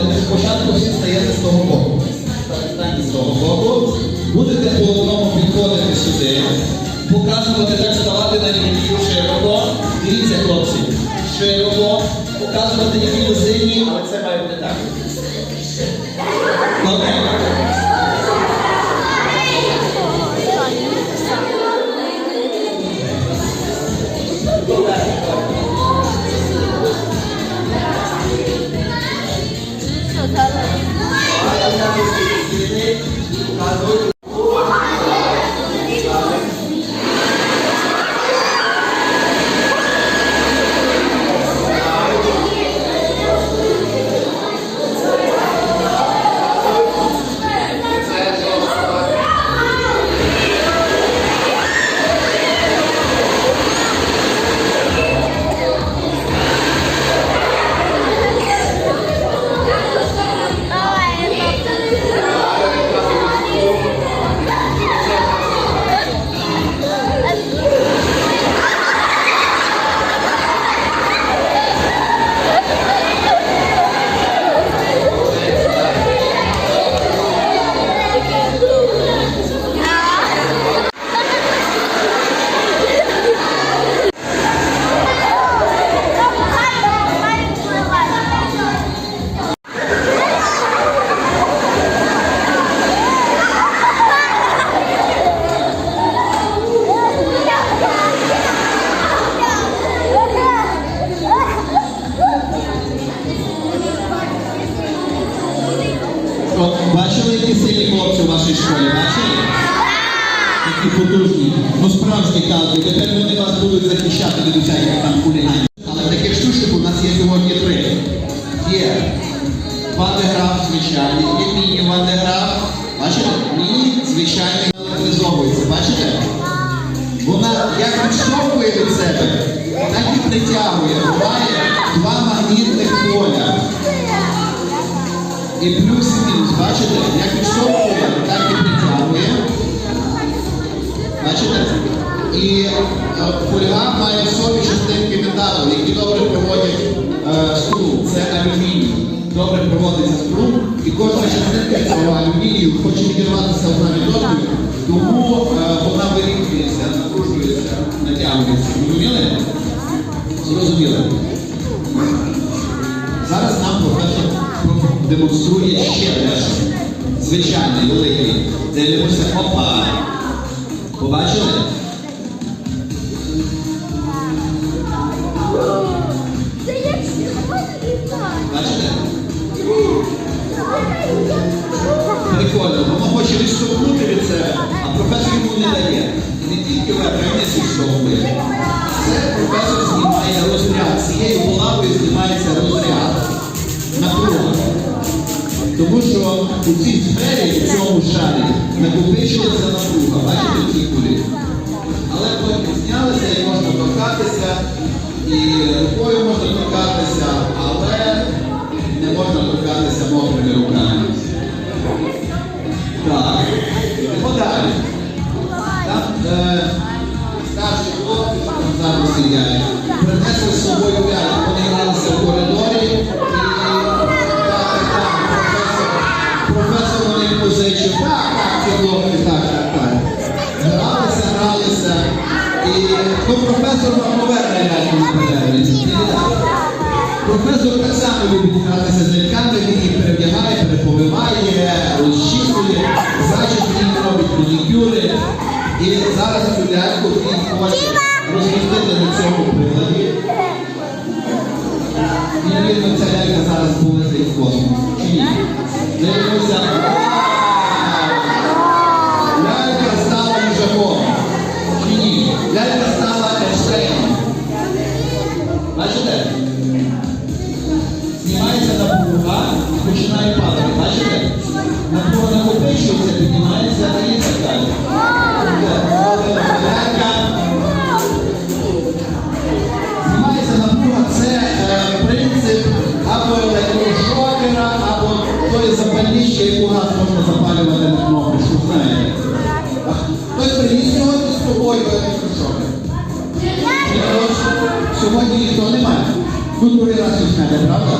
сюди. Спочатку всі стаєте з того боку. Станьте з того боку. Будете по одному підходити сюди, показувати, так ставати на лінію широко. Дивіться, хлопці, широко, показувати, які ви сильні, але це має потужні. Ну справжні калки. Тепер вони вас будуть захищати від усяких там хуліганів. Але таких штучок у нас є сьогодні три. Є вандеграф звичайний, є міні-вандеграф. Бачите? Міні звичайний електризовується. Бачите? Вона як відштовхує від себе, так і притягує. Буває два магнітних поля. І плюс і мінус, бачите, як відштовхує, Бачите? І е, фольга має в собі частинки металу, які добре проводять е, струм. Це алюміній. Добре проводиться струм, і кожна частинка цього алюмінію хоче відірватися одна від одної, тому е, вона вирівнюється, напружується, натягується. Зрозуміли? Зрозуміли. Зараз нам професор демонструє ще дещо. Звичайний, великий. Дивимося, опа. Побачили? Це як Бачите? Прикольно, воно хоче відштовхнути від себе, а професор йому не дає. І не тільки веб, а й не відштовхує. Тому що у цій сфері, в цьому шарі, накопичується напруга. Бачите в цій кулі? Але потім знялися і можна торкатися, і рукою можна торкатися, але не можна торкатися мокрими руками. Так, йдемо далі. Там е, старші хлопці, зараз сидять, Професор так само любить гратися з ляльками, він їх перевдягає, переповиває, розчісує, зачіски робить манікюри. І зараз цю ляльку він хоче розмістити на цьому приладі. І вірно, ця лялька ж Сьогодні ніхто не має. Ну, другий раз візьмете, правда?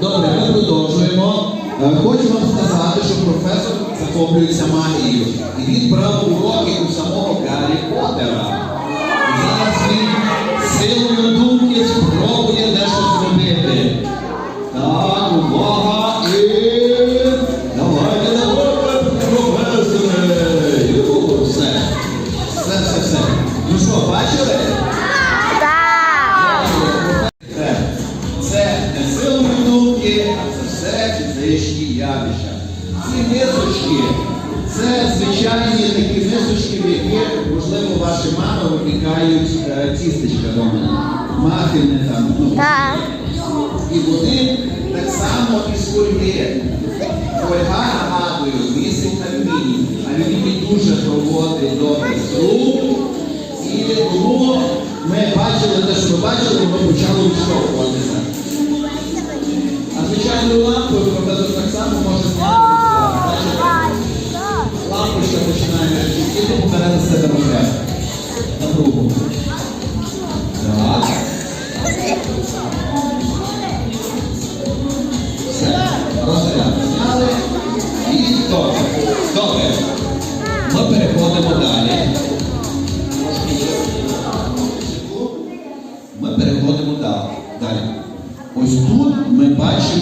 Добре, ми продовжуємо. Е, Хочу вам сказати, що професор захоплюється магією. І він брав уроки у самого Гаррі Поттера. Зараз він силою думки спробує тістечка дома. Мафіни там. Ну, і вони так само із фольги. Фольга, нагадую, містить алюміній. Алюміній дуже проводить добре струм. І тому ми бачили те, що ми бачили, воно почало відштовхуватися. А звичайною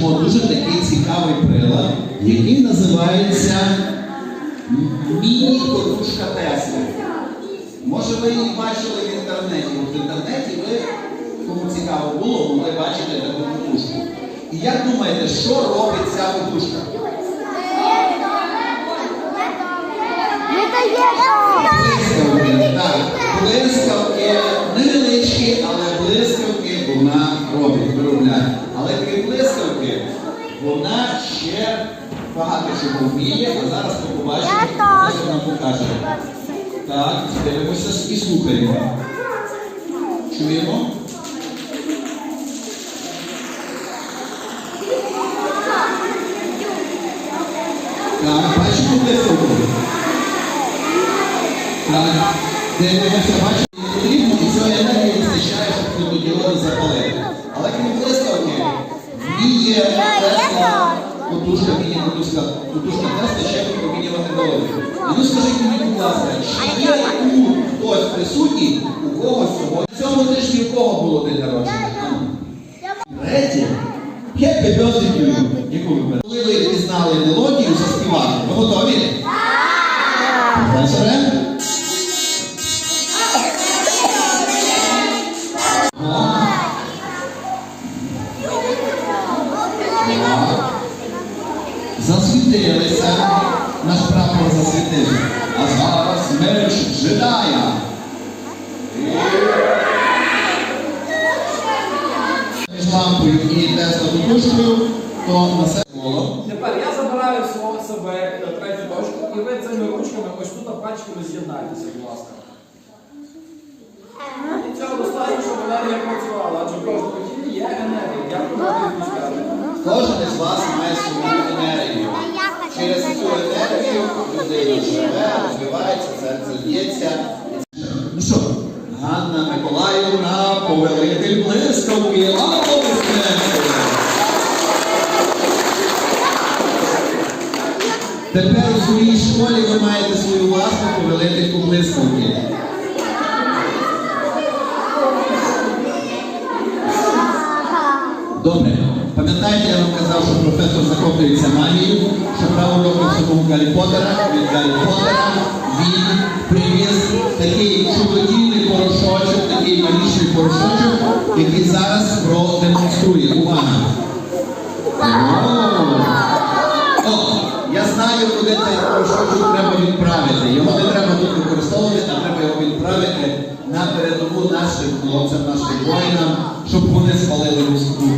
бачимо дуже такий цікавий прилад, який називається міні-котушка Тесли. Може ви її бачили в інтернеті. От В інтернеті ви, кому цікаво було, могли бачити таку котушку. І як думаєте, що робить ця котушка? Блискавки, так. Блискавки невеличкі, але блискавки вона робить, блискавки, вона ще багато чого вміє, а зараз ми побачимо, що вона покаже. Так, дивимося і слухаємо. Чуємо? Так, бачимо блискавку? Так, дивимося, бачимо, Тесла, мені міні-котушка, котушка ще ще випромінювати голови. І ну скажіть мені, будь ласка, чи є у хтось присутній, у кого сьогодні? Цього цьому тижні у кого було день народження? Третє. Happy birthday to you. Яку ви Засвітилися. Наш прапор засвітився. А зараз меч джедая. Між лампою і Тесла кукушкою, то на себе коло. Тепер я забираю свого себе е, третю дошку, і ви цими ручками ось тут пальчиками з'єднайтеся, будь ласка. І цього достатньо, щоб енергія працювала, адже в школі ви маєте свою власну повелительку блискавки. Добре. Пам'ятаєте, я вам казав, що професор захоплюється магією, що брав уроки в самому Гаррі Поттера, від Гаррі Поттера він привіз такий чудодійний порошочок, такий магічний порошочок, який зараз продемонструє. Увага! подивитися, що тут треба відправити. Його не треба тут використовувати, а треба його відправити на передову нашим хлопцям, нашим воїнам, щоб вони спалили Москву.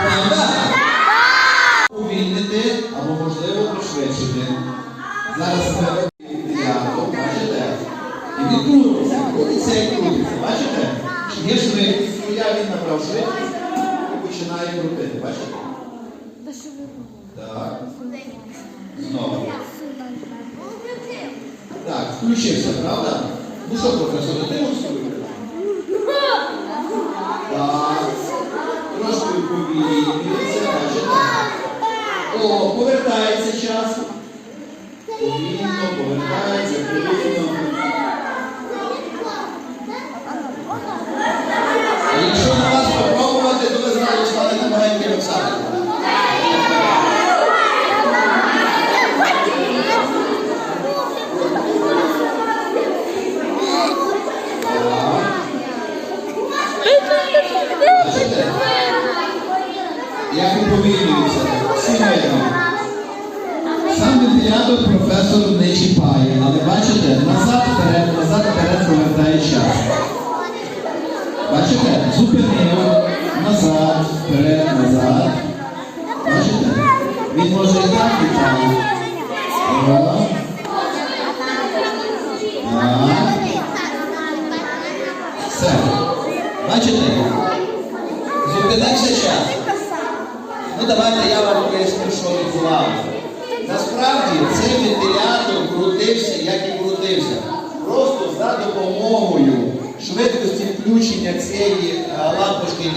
Правда? Увільнити або, можливо, пришвидшити. Зараз ми п'яту, бачите? І він крутиться, крутиться і крутиться. Бачите? Є швидкість, своя ну, він набрав швидкість і починає крутити. Бачите? Так. Знову. Так, включився, правда? Ну що, професор, ти можеш Так. Трошки повільнюється, бачите? О, повертається час. Повільно, повертається, повільно. А якщо на вас попробувати, то ви зразу станете маленьким Оксаною. Бачите? Як уповільнюється. Всі видно. Сам вентилятор професор не чіпає, але бачите, назад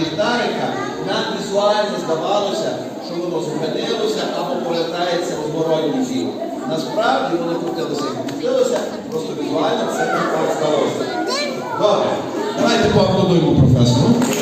ліхтарика нам візуально здавалося, що воно зупинилося або повертається в зворотній бік. Насправді воно крутилося і крутилося, просто візуально це так здалося. Добре, давайте поаплодуємо професору.